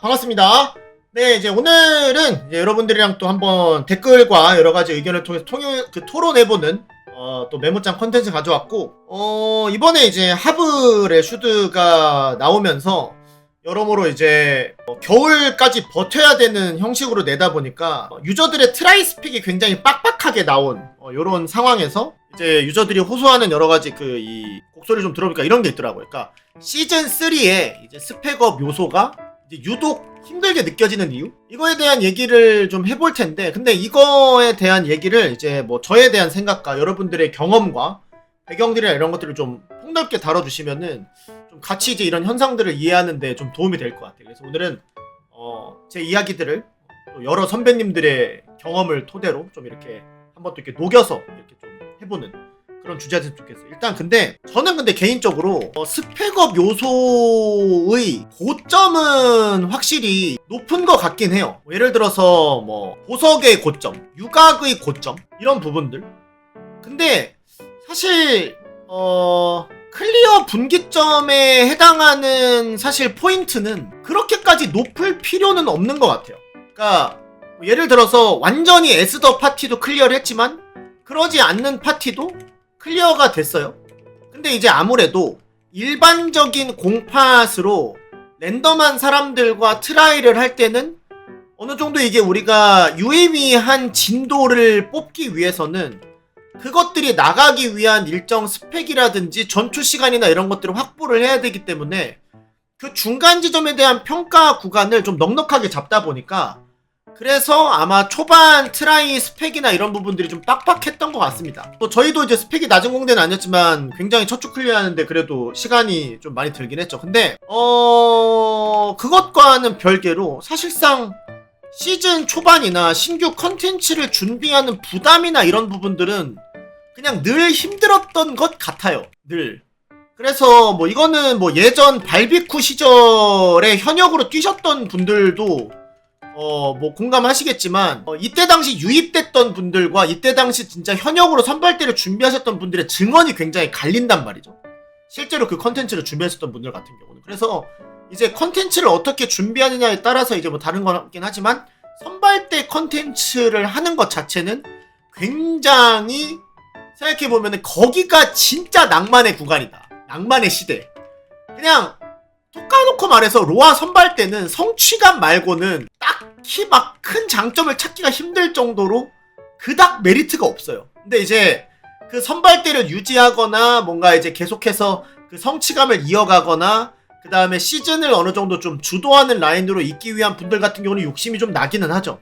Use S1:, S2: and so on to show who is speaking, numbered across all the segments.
S1: 반갑습니다. 네, 이제 오늘은 이제 여러분들이랑 또 한번 댓글과 여러 가지 의견을 통해서 통일, 그 토론해보는 어, 또 메모장 컨텐츠 가져왔고, 어, 이번에 이제 하블의 슈드가 나오면서 여러모로 이제 어, 겨울까지 버텨야 되는 형식으로 내다 보니까 어, 유저들의 트라이 스픽이 굉장히 빡빡하게 나온 어, 이런 상황에서 이제 유저들이 호소하는 여러 가지 그 이 곡소리 좀 들어보니까 이런 게 있더라고요. 그러니까 시즌 3에 이제 스펙업 요소가 유독 힘들게 느껴지는 이유? 이거에 대한 얘기를 좀 해볼 텐데, 근데 이거에 대한 얘기를 이제 뭐 저에 대한 생각과 여러분들의 경험과 배경들이나 이런 것들을 좀 폭넓게 다뤄주시면은 좀 같이 이제 이런 현상들을 이해하는데 좀 도움이 될 것 같아요. 그래서 오늘은 어, 제 이야기들을 또 여러 선배님들의 경험을 토대로 좀 이렇게 한번 또 이렇게 녹여서 이렇게 좀 해보는 그런 주제였으면 좋겠어요. 일단 근데 저는 근데 개인적으로 어, 스펙업 요소의 고점은 확실히 높은 것 같긴 해요. 뭐 예를 들어서 뭐 보석의 고점, 유각의 고점 이런 부분들. 근데 사실 어 클리어 분기점에 해당하는 사실 포인트는 그렇게까지 높을 필요는 없는 것 같아요. 그러니까 뭐 예를 들어서 완전히 에스더 파티도 클리어를 했지만 그러지 않는 파티도 클리어가 됐어요. 근데 이제 아무래도 일반적인 공팟으로 랜덤한 사람들과 트라이를 할 때는 어느 정도 이게 우리가 유의미한 진도를 뽑기 위해서는 그것들이 나가기 위한 일정 스펙이라든지 전투 시간이나 이런 것들을 확보를 해야 되기 때문에 그 중간 지점에 대한 평가 구간을 좀 넉넉하게 잡다 보니까 그래서 아마 초반 트라이 스펙이나 이런 부분들이 좀 빡빡했던 것 같습니다. 또 저희도 이제 스펙이 낮은 공대는 아니었지만 굉장히 첫 주 클리어하는데 그래도 시간이 좀 많이 들긴 했죠. 근데 어 그것과는 별개로 사실상 시즌 초반이나 신규 컨텐츠를 준비하는 부담이나 이런 부분들은 그냥 늘 힘들었던 것 같아요. 늘. 그래서 뭐 이거는 뭐 예전 발비쿠 시절에 현역으로 뛰셨던 분들도 어, 뭐 공감하시겠지만 어, 이때 당시 유입됐던 분들과 이때 당시 진짜 현역으로 선발대를 준비하셨던 분들의 증언이 굉장히 갈린단 말이죠. 실제로 그 컨텐츠를 준비하셨던 분들 같은 경우는 그래서 이제 컨텐츠를 어떻게 준비하느냐에 따라서 이제 뭐 다른 거긴 하지만 선발대 컨텐츠를 하는 것 자체는 굉장히 생각해 보면은 거기가 진짜 낭만의 구간이다. 낭만의 시대. 그냥 톡 까놓고 말해서 로아 선발 때는 성취감 말고는 딱히 막 큰 장점을 찾기가 힘들 정도로 그닥 메리트가 없어요. 근데 이제 그 선발대를 유지하거나 뭔가 이제 계속해서 그 성취감을 이어가거나 그 다음에 시즌을 어느 정도 좀 주도하는 라인으로 있기 위한 분들 같은 경우는 욕심이 좀 나기는 하죠.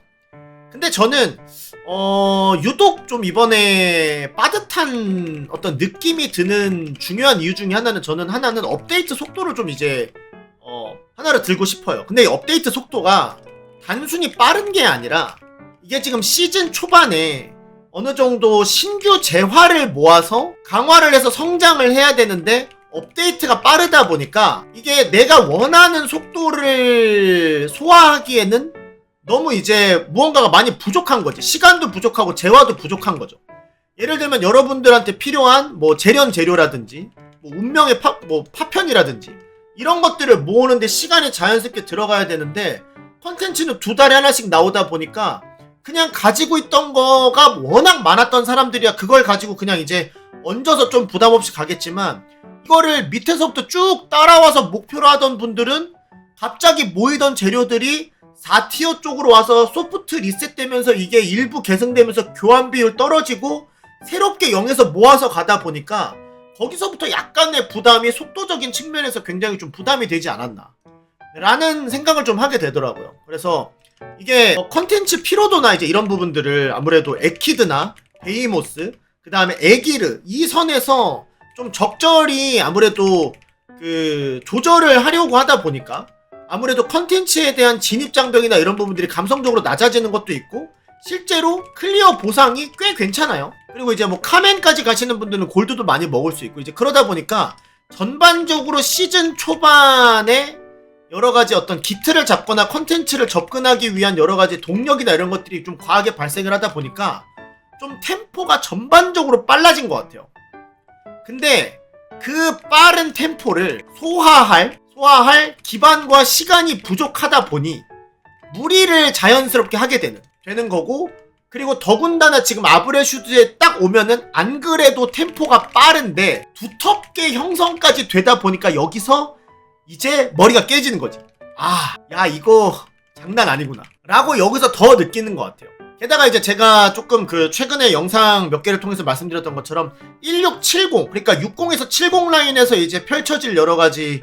S1: 근데 저는 어 유독 좀 이번에 빠듯한 어떤 느낌이 드는 중요한 이유 중에 하나는 저는 하나는 업데이트 속도를 좀 이제 어 하나를 들고 싶어요. 근데 이 업데이트 속도가 단순히 빠른 게 아니라 이게 지금 시즌 초반에 어느 정도 신규 재화를 모아서 강화를 해서 성장을 해야 되는데 업데이트가 빠르다 보니까 이게 내가 원하는 속도를 소화하기에는 너무 이제 무언가가 많이 부족한 거지. 시간도 부족하고 재화도 부족한 거죠. 예를 들면 여러분들한테 필요한 뭐 재련 재료라든지 뭐 운명의 파, 뭐 파편이라든지 이런 것들을 모으는데 시간이 자연스럽게 들어가야 되는데 컨텐츠는 두 달에 하나씩 나오다 보니까 그냥 가지고 있던 거가 워낙 많았던 사람들이야 그걸 가지고 그냥 이제 얹어서 좀 부담 없이 가겠지만 이거를 밑에서부터 쭉 따라와서 목표로 하던 분들은 갑자기 모이던 재료들이 4티어 쪽으로 와서 소프트 리셋되면서 이게 일부 계승되면서 교환 비율 떨어지고 새롭게 0에서 모아서 가다 보니까 거기서부터 약간의 부담이 속도적인 측면에서 굉장히 좀 부담이 되지 않았나 라는 생각을 좀 하게 되더라고요. 그래서 이게 어, 컨텐츠 피로도나 이제 이런 부분들을 아무래도 에키드나 베이모스 그 다음에 에기르 이 선에서 좀 적절히 아무래도 그 조절을 하려고 하다 보니까 아무래도 컨텐츠에 대한 진입 장벽이나 이런 부분들이 감성적으로 낮아지는 것도 있고 실제로 클리어 보상이 꽤 괜찮아요. 그리고 이제 뭐 카멘까지 가시는 분들은 골드도 많이 먹을 수 있고 이제 그러다 보니까 전반적으로 시즌 초반에 여러 가지 어떤 기틀을 잡거나 컨텐츠를 접근하기 위한 여러 가지 동력이나 이런 것들이 좀 과하게 발생을 하다 보니까 좀 템포가 전반적으로 빨라진 것 같아요. 근데 그 빠른 템포를 소화할 소화할 기반과 시간이 부족하다 보니 무리를 자연스럽게 하게 되는 되는 거고 그리고 더군다나 지금 아브레슈드에 딱 오면은 안 그래도 템포가 빠른데 두텁게 형성까지 되다 보니까 여기서 이제 머리가 깨지는 거지. 아, 야 이거 장난 아니구나. 라고 여기서 더 느끼는 것 같아요. 게다가 이제 제가 조금 그 최근에 영상 몇 개를 통해서 말씀드렸던 것처럼 1670 그러니까 60에서 70 라인에서 이제 펼쳐질 여러 가지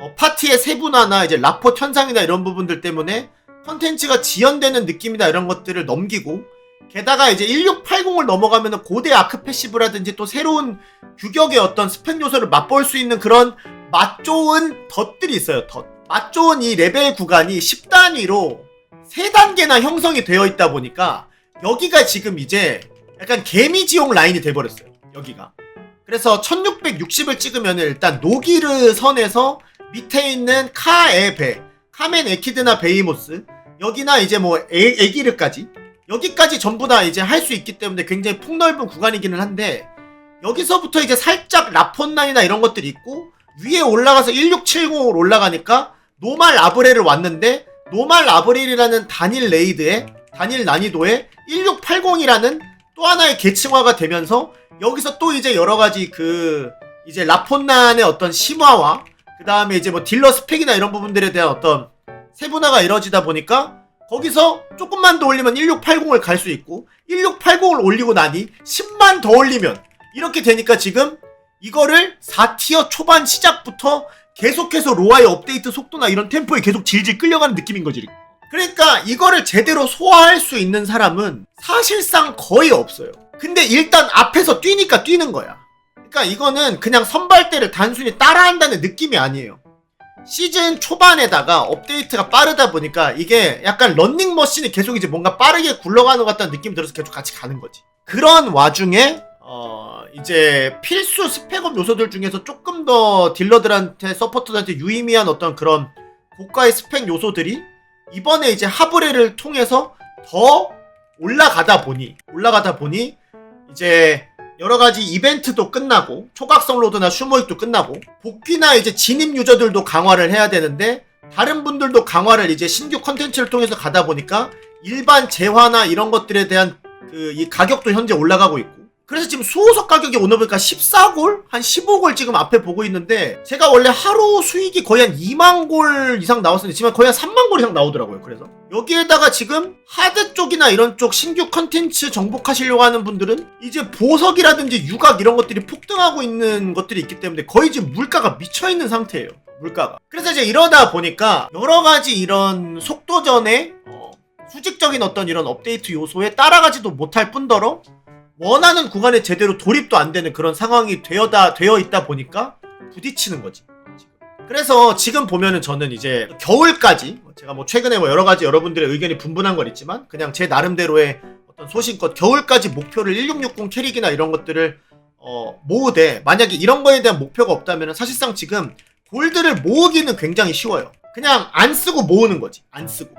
S1: 어, 파티의 세분화나 이제 라포 현상이나 이런 부분들 때문에 컨텐츠가 지연되는 느낌이나 이런 것들을 넘기고 게다가 이제 1680을 넘어가면 고대 아크 패시브라든지 또 새로운 규격의 어떤 스펙 요소를 맛볼 수 있는 그런 맛 좋은 덧들이 있어요. 덧. 맛 좋은 이 레벨 구간이 10단위로 3단계나 형성이 되어 있다 보니까 여기가 지금 이제 약간 개미지옥 라인이 돼버렸어요. 여기가. 그래서 1660을 찍으면 일단 노기르 선에서 밑에 있는 카에베, 카멘 에키드나 베이모스, 여기나 이제 뭐 에, 에기르까지 여기까지 전부 다 이제 할 수 있기 때문에 굉장히 폭넓은 구간이기는 한데 여기서부터 이제 살짝 라폰라인이나 이런 것들이 있고 위에 올라가서 1670으로 올라가니까 노말 아브렐을 왔는데 노말 아브렐이라는 단일 레이드에 단일 난이도에 1680이라는 또 하나의 계층화가 되면서 여기서 또 이제 여러 가지 그 이제 라폰난의 어떤 심화와 그 다음에 이제 뭐 딜러 스펙이나 이런 부분들에 대한 어떤 세분화가 이루어지다 보니까 거기서 조금만 더 올리면 1680을 갈 수 있고 1680을 올리고 나니 10만 더 올리면 이렇게 되니까 지금 이거를 4티어 초반 시작부터 계속해서 로아의 업데이트 속도나 이런 템포에 계속 질질 끌려가는 느낌인 거지. 그러니까 이거를 제대로 소화할 수 있는 사람은 사실상 거의 없어요. 근데 일단 앞에서 뛰니까 뛰는 거야. 그러니까 이거는 그냥 선발대를 단순히 따라한다는 느낌이 아니에요. 시즌 초반에다가 업데이트가 빠르다 보니까 이게 약간 런닝 머신이 계속 이제 뭔가 빠르게 굴러가는 것 같다는 느낌이 들어서 계속 같이 가는 거지. 그런 와중에 어 이제 필수 스펙업 요소들 중에서 조금 더 딜러들한테 서포터들한테 유의미한 어떤 그런 고가의 스펙 요소들이 이번에 이제 하브레를 통해서 더 올라가다 보니 올라가다 보니 이제 여러 가지 이벤트도 끝나고 초각성 로드나 슈모익도 끝나고 복귀나 이제 진입 유저들도 강화를 해야 되는데 다른 분들도 강화를 이제 신규 컨텐츠를 통해서 가다 보니까 일반 재화나 이런 것들에 대한 그 이 가격도 현재 올라가고 있고 그래서 지금 수호석 가격이 오늘 보니까 14골? 한 15골 지금 앞에 보고 있는데 제가 원래 하루 수익이 거의 한 2만 골 이상 나왔었는데 지금 거의 한 3만 골 이상 나오더라고요 그래서 여기에다가 지금 하드 쪽이나 이런 쪽 신규 컨텐츠 정복하시려고 하는 분들은 이제 보석이라든지 유각 이런 것들이 폭등하고 있는 것들이 있기 때문에 거의 지금 물가가 미쳐있는 상태예요 물가가 그래서 이제 이러다 보니까 여러 가지 이런 속도전에 어, 수직적인 어떤 이런 업데이트 요소에 따라가지도 못할 뿐더러 원하는 구간에 제대로 돌입도 안 되는 그런 상황이 되어다 되어 있다 보니까 부딪히는 거지. 그래서 지금 보면은 저는 이제 겨울까지 제가 뭐 최근에 뭐 여러 가지 여러분들의 의견이 분분한 건 있지만 그냥 제 나름대로의 어떤 소신껏 겨울까지 목표를 1660 캐릭이나 이런 것들을 어 모으되 만약에 이런 거에 대한 목표가 없다면 사실상 지금 골드를 모으기는 굉장히 쉬워요. 그냥 안 쓰고 모으는 거지. 안 쓰고.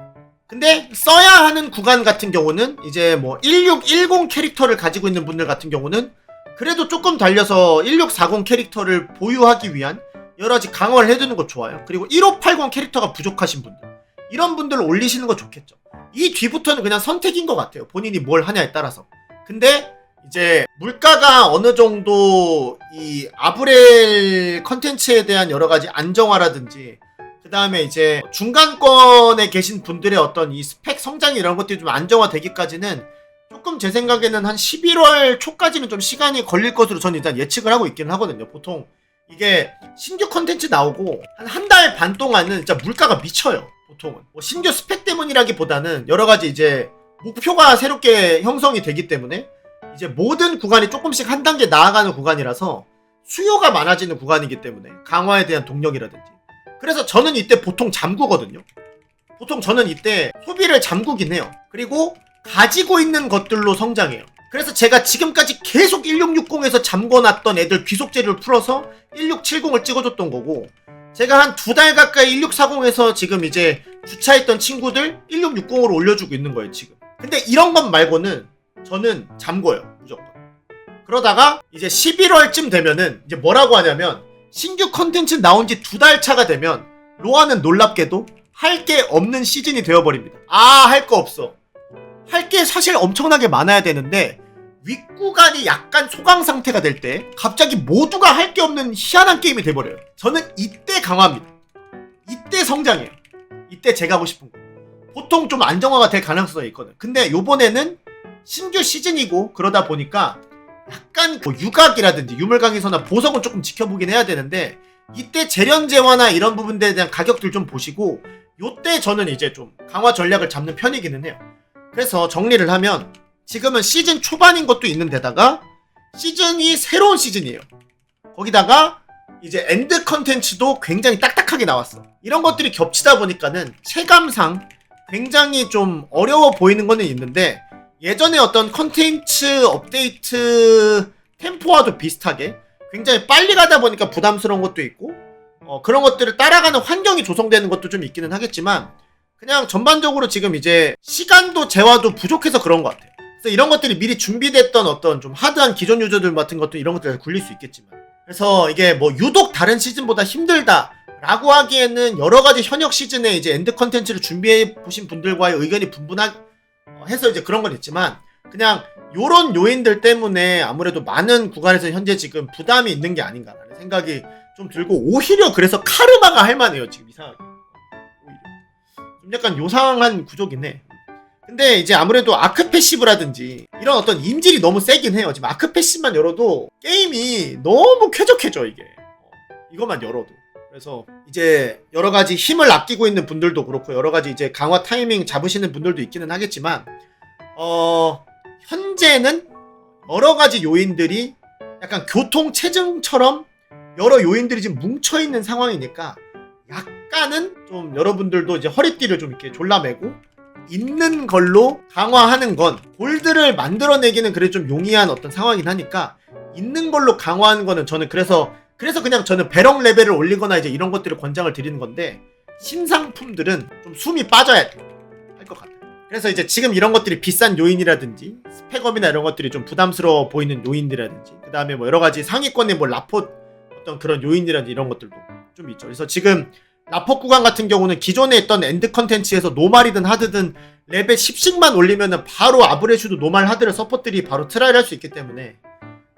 S1: 근데 써야 하는 구간 같은 경우는 이제 뭐 1610 캐릭터를 가지고 있는 분들 같은 경우는 그래도 조금 달려서 1640 캐릭터를 보유하기 위한 여러 가지 강화를 해두는 거 좋아요. 그리고 1580 캐릭터가 부족하신 분들 이런 분들을 올리시는 거 좋겠죠. 이 뒤부터는 그냥 선택인 것 같아요. 본인이 뭘 하냐에 따라서. 근데 이제 물가가 어느 정도 이 아브렐 컨텐츠에 대한 여러 가지 안정화라든지 그 다음에 이제 중간권에 계신 분들의 어떤 이 스펙 성장 이런 것들이 좀 안정화되기까지는 조금 제 생각에는 한 11월 초까지는 좀 시간이 걸릴 것으로 저는 일단 예측을 하고 있기는 하거든요. 보통 이게 신규 컨텐츠 나오고 한 한 달 반 동안은 진짜 물가가 미쳐요. 보통은 뭐 신규 스펙 때문이라기보다는 여러 가지 이제 목표가 새롭게 형성이 되기 때문에 이제 모든 구간이 조금씩 한 단계 나아가는 구간이라서 수요가 많아지는 구간이기 때문에 강화에 대한 동력이라든지 그래서 저는 이때 보통 잠그거든요. 보통 저는 이때 소비를 잠그긴 해요. 그리고 가지고 있는 것들로 성장해요. 그래서 제가 지금까지 계속 1660에서 잠궈놨던 애들 귀속제를 풀어서 1670을 찍어줬던 거고 제가 한 두 달 가까이 1640에서 지금 이제 주차했던 친구들 1660으로 올려주고 있는 거예요 지금. 근데 이런 것 말고는 저는 잠궈요 무조건. 그러다가 이제 11월쯤 되면은 이제 뭐라고 하냐면 신규 컨텐츠 나온 지 두 달 차가 되면 로아는 놀랍게도 할 게 없는 시즌이 되어버립니다. 아, 할 거 없어. 할 게 사실 엄청나게 많아야 되는데, 윗구간이 약간 소강 상태가 될 때, 갑자기 모두가 할 게 없는 희한한 게임이 돼버려요. 저는 이때 강화입니다. 이때 성장해요. 이때 제가 하고 싶은 거. 보통 좀 안정화가 될 가능성이 있거든. 근데 요번에는 신규 시즌이고, 그러다 보니까, 약간 뭐 유각이라든지 유물강에서나 보석은 조금 지켜보긴 해야 되는데 이때 재련제화나 이런 부분들에 대한 가격들 좀 보시고 요때 저는 이제 좀 강화 전략을 잡는 편이기는 해요. 그래서 정리를 하면 지금은 시즌 초반인 것도 있는 데다가 시즌이 새로운 시즌이에요. 거기다가 이제 엔드 컨텐츠도 굉장히 딱딱하게 나왔어. 이런 것들이 겹치다 보니까는 체감상 굉장히 좀 어려워 보이는 거는 있는데 예전에 어떤 컨텐츠 업데이트 템포와도 비슷하게 굉장히 빨리 가다 보니까 부담스러운 것도 있고 어, 그런 것들을 따라가는 환경이 조성되는 것도 좀 있기는 하겠지만 그냥 전반적으로 지금 이제 시간도 재화도 부족해서 그런 것 같아요. 그래서 이런 것들이 미리 준비됐던 어떤 좀 하드한 기존 유저들 같은 것도 이런 것들이 굴릴 수 있겠지만 그래서 이게 뭐 유독 다른 시즌보다 힘들다 라고 하기에는 여러 가지 현역 시즌에 이제 엔드 컨텐츠를 준비해 보신 분들과의 의견이 분분하 어, 해서 이제 그런 건 있지만 그냥 요런 요인들 때문에 아무래도 많은 구간에서 현재 지금 부담이 있는 게 아닌가라는 생각이 좀 들고 오히려 그래서 카르마가 할만해요 지금 이상하게. 오히려. 좀 약간 요상한 구조긴 해. 근데 이제 아무래도 아크 패시브라든지 이런 어떤 인질이 너무 세긴 해요. 지금 아크 패시브만 열어도 게임이 너무 쾌적해져 이게. 어, 이것만 열어도 그래서 이제 여러 가지 힘을 아끼고 있는 분들도 그렇고 여러 가지 이제 강화 타이밍 잡으시는 분들도 있기는 하겠지만 어 현재는 여러 가지 요인들이 약간 교통 체증처럼 여러 요인들이 지금 뭉쳐 있는 상황이니까 약간은 좀 여러분들도 이제 허리띠를 좀 이렇게 졸라매고 있는 걸로 강화하는 건 골드를 만들어내기는 그래 좀 용이한 어떤 상황이긴 하니까 있는 걸로 강화하는 거는 저는 그래서 그래서 그냥 저는 배럭 레벨을 올리거나 이제 이런 것들을 권장을 드리는 건데 신상품들은 좀 숨이 빠져야 돼. 할것 같아요. 그래서 이제 지금 이런 것들이 비싼 요인이라든지 스펙업이나 이런 것들이 좀 부담스러워 보이는 요인들이라든지 그 다음에 뭐 여러 가지 상위권의 뭐 라포 어떤 그런 요인이라든지 이런 것들도 좀 있죠. 그래서 지금 라포 구간 같은 경우는 기존에 있던 엔드 컨텐츠에서 노말이든 하드든 레벨 10씩만 올리면은 바로 아브레슈도 노말 하드를 서포트들이 바로 트라이를 할 수 있기 때문에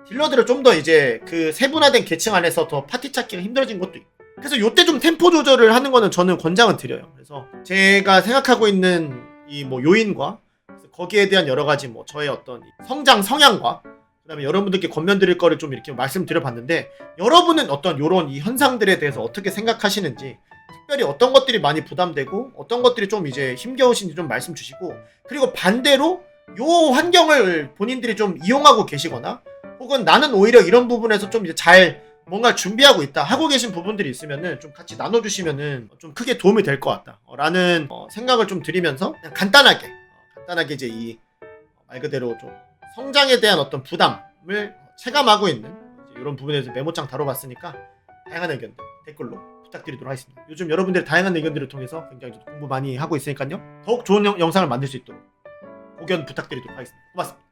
S1: 딜러들을 좀 더 이제 그 세분화된 계층 안에서 더 파티 찾기가 힘들어진 것도 있고. 그래서 요때 좀 템포 조절을 하는 거는 저는 권장은 드려요. 그래서 제가 생각하고 있는 이 뭐 요인과 거기에 대한 여러 가지 뭐 저의 어떤 이 성장 성향과 그다음에 여러분들께 권면드릴 거를 좀 이렇게 말씀드려봤는데 여러분은 어떤 요런 이 현상들에 대해서 어떻게 생각하시는지 특별히 어떤 것들이 많이 부담되고 어떤 것들이 좀 이제 힘겨우신지 좀 말씀 주시고 그리고 반대로 요 환경을 본인들이 좀 이용하고 계시거나 혹은 나는 오히려 이런 부분에서 좀 이제 잘 뭔가 준비하고 있다 하고 계신 부분들이 있으면은 좀 같이 나눠주시면은 좀 크게 도움이 될 것 같다 어, 라는 어, 생각을 좀 드리면서 그냥 간단하게 어, 간단하게 이제 이 말 그대로 좀 성장에 대한 어떤 부담을 체감하고 있는 이런 부분에서 메모장 다뤄봤으니까 다양한 의견들 댓글로 부탁드리도록 하겠습니다. 요즘 여러분들의 다양한 의견들을 통해서 굉장히 공부 많이 하고 있으니까요. 더욱 좋은 영, 영상을 만들 수 있도록 고견 부탁드리도록 하겠습니다. 고맙습니다.